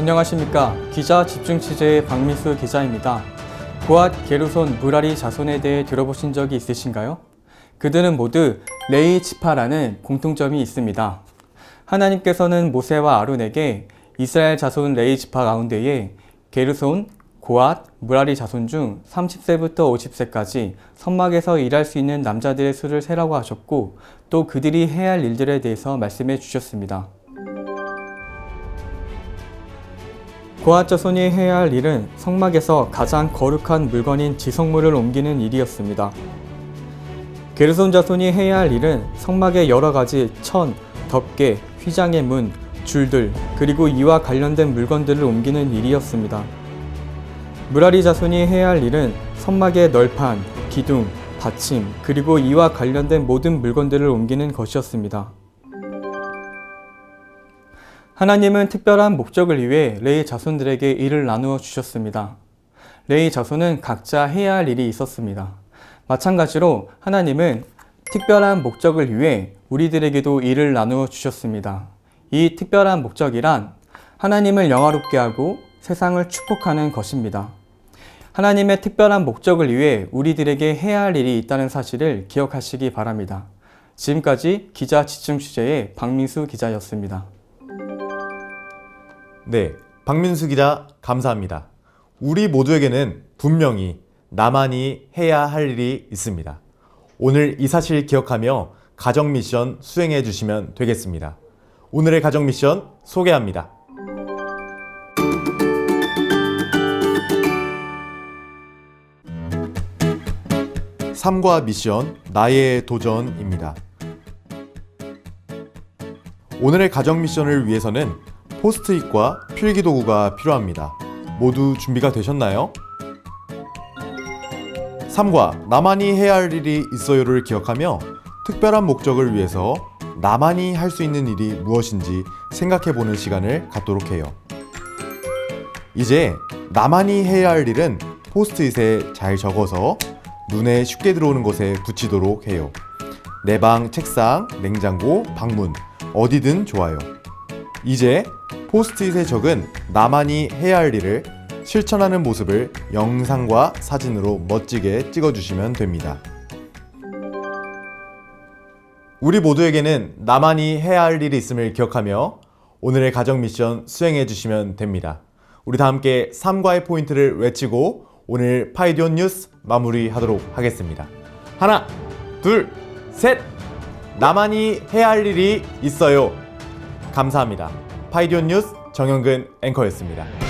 안녕하십니까. 기자 집중 취재의 박미수 기자입니다. 고앗 게르손 무라리 자손에 대해 들어보신 적이 있으신가요? 그들은 모두 레이 지파라는 공통점이 있습니다. 하나님께서는 모세와 아론에게 이스라엘 자손 레이 지파 가운데에 게르손, 고앗, 무라리 자손 중 30세부터 50세까지 선막에서 일할 수 있는 남자들의 수를 세라고 하셨고 또 그들이 해야 할 일들에 대해서 말씀해 주셨습니다. 고앗 자손이 해야 할 일은 성막에서 가장 거룩한 물건인 지성물을 옮기는 일이었습니다. 게르손 자손이 해야 할 일은 성막의 여러 가지 천, 덮개, 휘장의 문, 줄들, 그리고 이와 관련된 물건들을 옮기는 일이었습니다. 무라리 자손이 해야 할 일은 성막의 널판, 기둥, 받침, 그리고 이와 관련된 모든 물건들을 옮기는 것이었습니다. 하나님은 특별한 목적을 위해 레이 자손들에게 일을 나누어 주셨습니다. 레이 자손은 각자 해야 할 일이 있었습니다. 마찬가지로 하나님은 특별한 목적을 위해 우리들에게도 일을 나누어 주셨습니다. 이 특별한 목적이란 하나님을 영화롭게 하고 세상을 축복하는 것입니다. 하나님의 특별한 목적을 위해 우리들에게 해야 할 일이 있다는 사실을 기억하시기 바랍니다. 지금까지 기자 지침 취재의 박민수 기자였습니다. 네, 박민수 기자 감사합니다. 우리 모두에게는 분명히 나만이 해야 할 일이 있습니다. 오늘 이 사실 기억하며 가정 미션 수행해 주시면 되겠습니다. 오늘의 가정 미션 소개합니다. 3과 미션 나의 도전입니다. 오늘의 가정 미션을 위해서는 포스트잇과 필기 도구가 필요합니다. 모두 준비가 되셨나요? 3과 나만이 해야 할 일이 있어요를 기억하며 특별한 목적을 위해서 나만이 할 수 있는 일이 무엇인지 생각해 보는 시간을 갖도록 해요. 이제 나만이 해야 할 일은 포스트잇에 잘 적어서 눈에 쉽게 들어오는 곳에 붙이도록 해요. 내 방, 책상, 냉장고, 방문, 어디든 좋아요. 이제 포스트잇에 적은 나만이 해야 할 일을 실천하는 모습을 영상과 사진으로 멋지게 찍어주시면 됩니다. 우리 모두에게는 나만이 해야 할 일이 있음을 기억하며 오늘의 가정 미션 수행해 주시면 됩니다. 우리 다 함께 3과의 포인트를 외치고 오늘 파이디온 뉴스 마무리하도록 하겠습니다. 하나, 둘, 셋! 나만이 해야 할 일이 있어요. 감사합니다. 파이디온 뉴스 정영근 앵커였습니다.